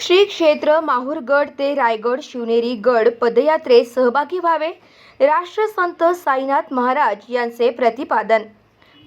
श्री क्षेत्र माहूरगड ते रायगड शिवनेरी गड पदयात्रेत सहभागी व्हावे. राष्ट्रसंत साईनाथ महाराज यांचे प्रतिपादन.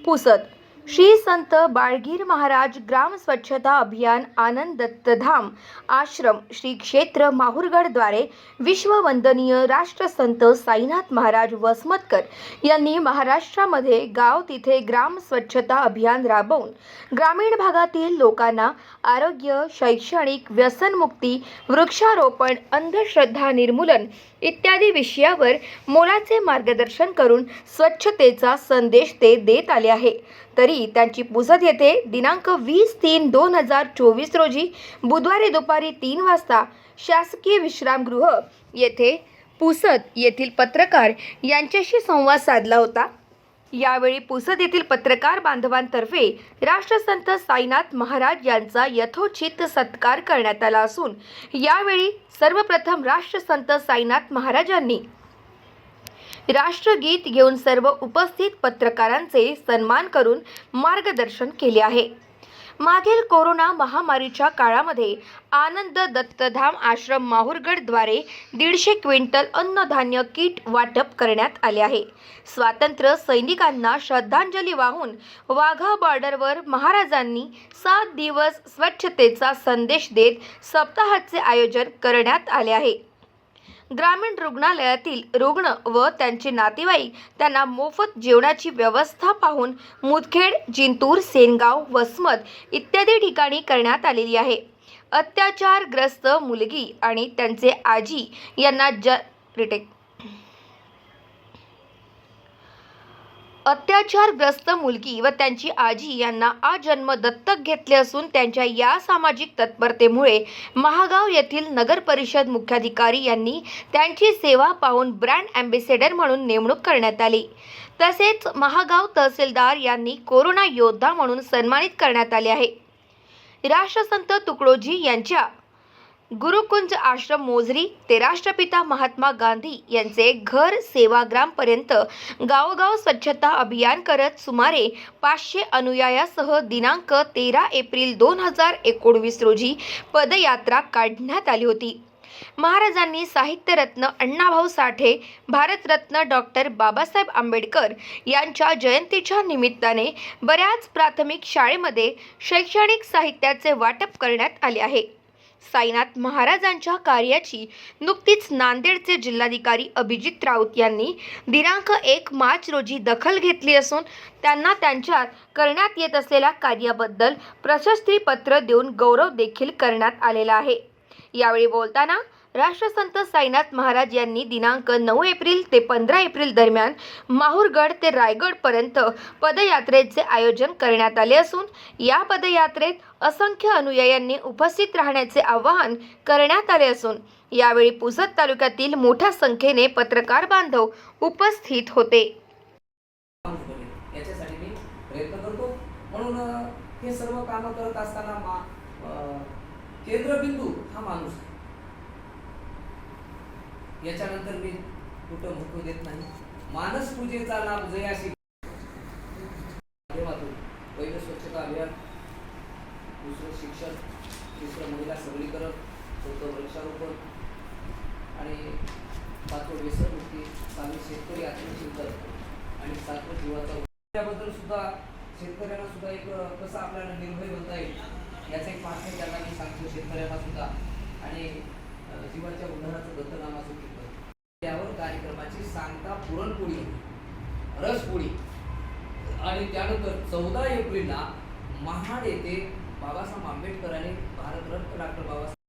पुसत श्री संत बाळगीर महाराज ग्राम स्वच्छता अभियान आनंद दत्तधाम आश्रम श्री क्षेत्र माहूरगडद्वारे विश्ववंदनीय राष्ट्रसंत साईनाथ महाराज वसमतकर यांनी महाराष्ट्रामध्ये गाव तिथे ग्राम स्वच्छता अभियान राबवून ग्रामीण भागातील लोकांना आरोग्य शैक्षणिक व्यसनमुक्ती वृक्षारोपण अंधश्रद्धा निर्मूलन इत्यादी विषयावर मोलाचे मार्गदर्शन करून स्वच्छतेचा संदेश ते देत आले आहे. तरी त्यांची पुसद येथे दिनांक वीस तीन दोन हजार चोवीस रोजी बुधवारी दुपारी तीन वाजता शासकीय विश्रामगृह येथे पुसद येथील पत्रकार यांच्याशी संवाद साधला होता. यावेळी पुसद येथील पत्रकार बांधवांतर्फे राष्ट्रसंत साईनाथ महाराज यांचा यथोचित सत्कार करण्यात आला असून यावेळी सर्वप्रथम राष्ट्रसंत साईनाथ महाराजांनी राष्ट्रगीत घेऊन सर्व उपस्थित पत्रकारांचे सन्मान करून मार्गदर्शन केले आहे. मागील कोरोना महामारीच्या काळामध्ये आनंद दत्तधाम आश्रम माहूरगडद्वारे दीडशे क्विंटल अन्नधान्य किट वाटप करण्यात आले आहे. स्वातंत्र्य सैनिकांना श्रद्धांजली वाहून वाघा बॉर्डरवर महाराजांनी सात दिवस स्वच्छतेचा संदेश देत सप्ताहाचे आयोजन करण्यात आले आहे. ग्रामीण रुग्णालयातील रुग्ण व त्यांचे नातेवाईक त्यांना मोफत जेवणाची व्यवस्था पाहून मुदखेड जिंतूर सेनगाव वसमत इत्यादी ठिकाणी करण्यात आलेली आहे. अत्याचारग्रस्त मुलगी आणि त्यांचे आजी यांना ज रिटेक अत्याचारग्रस्त मुलगी व त्यांची आजी यांना आजन्म दत्तक घेतले असून त्यांच्या या सामाजिक तत्परतेमुळे महागाव येथील नगर परिषद मुख्याधिकारी यांनी त्यांची सेवा पाहून ब्रँड अँबेसेडर म्हणून नेमणूक करण्यात आली. तसेच महागाव तहसीलदार यांनी कोरोना योद्धा म्हणून सन्मानित करण्यात आले आहे. राष्ट्रसंत तुकडोजी यांच्या गुरुकुंज आश्रम मोझरी ते राष्ट्रपिता महात्मा गांधी यांचे घर सेवाग्रामपर्यंत गावोगाव स्वच्छता अभियान करत सुमारे पाचशे अनुयायासह दिनांक तेरा एप्रिल दोन हजार एकोणवीस रोजी पदयात्रा काढण्यात आली होती. महाराजांनी साहित्यरत्न अण्णाभाऊ साठे भारतरत्न डॉक्टर बाबासाहेब आंबेडकर यांच्या जयंतीच्या निमित्ताने बऱ्याच प्राथमिक शाळेमध्ये शैक्षणिक साहित्याचे वाटप करण्यात आले आहे. साईनाथ महाराजांच्या कार्याची नुकतीच नांदेडचे जिल्हाधिकारी अभिजित राऊत यांनी दिनांक एक मार्च रोजी दखल घेतली असून त्यांना त्यांच्यात करण्यात येत असलेल्या कार्याबद्दल प्रशस्तीपत्र देऊन गौरव देखील करण्यात आलेला आहे. यावेळी बोलताना राष्ट्रसंत साईनाथ महाराज यांनी दिनांक नऊ एप्रिल ते पंधरा एप्रिल दरम्यान माहूरगड ते रायगडपर्यंत पदयात्रेचे आयोजन करण्यात आले असून या पदयात्रेत असंख्य अनुयायांनी उपस्थित राहण्याचे आवाहन करण्यात आले असून यावेळी पुसद तालुक्यातील मोठ्या संख्येने पत्रकार बांधव उपस्थित होते. म्हणून हे सर्व कामं करत असताना केंद्रबिंदू हा माणूस याच्यानंतर मी कुठं महत्त्व देत नाही. मानस पूजेचा लाभ जयाशी. माध्यमातून पहिलं स्वच्छता अभियान दुसरं शिक्षण तिसरं महिला सबलीकरण चौथं वृक्षारोपण आणि पाचवं व्यसनमुक्ती सहावी शेतकरी आत्मचिंतन आणि सातवं जीवाचा त्याबद्दल सुद्धा शेतकऱ्यांना सुद्धा एक कसं आपल्याला निर्भय बनता येईल याचा एक मार्ग त्यांना मी सांगतो शेतकऱ्यांना सुद्धा. आणि जीवाच्या उद्धाराचं दत्तनामा त्यावर कार्यक्रमाची सांगता पुरणपोळी होती. रसपोळी. आणि त्यानंतर चौदा एप्रिलला महाड येथे बाबासाहेब आंबेडकरांनी भारतरत्न डॉक्टर बाबासाहेब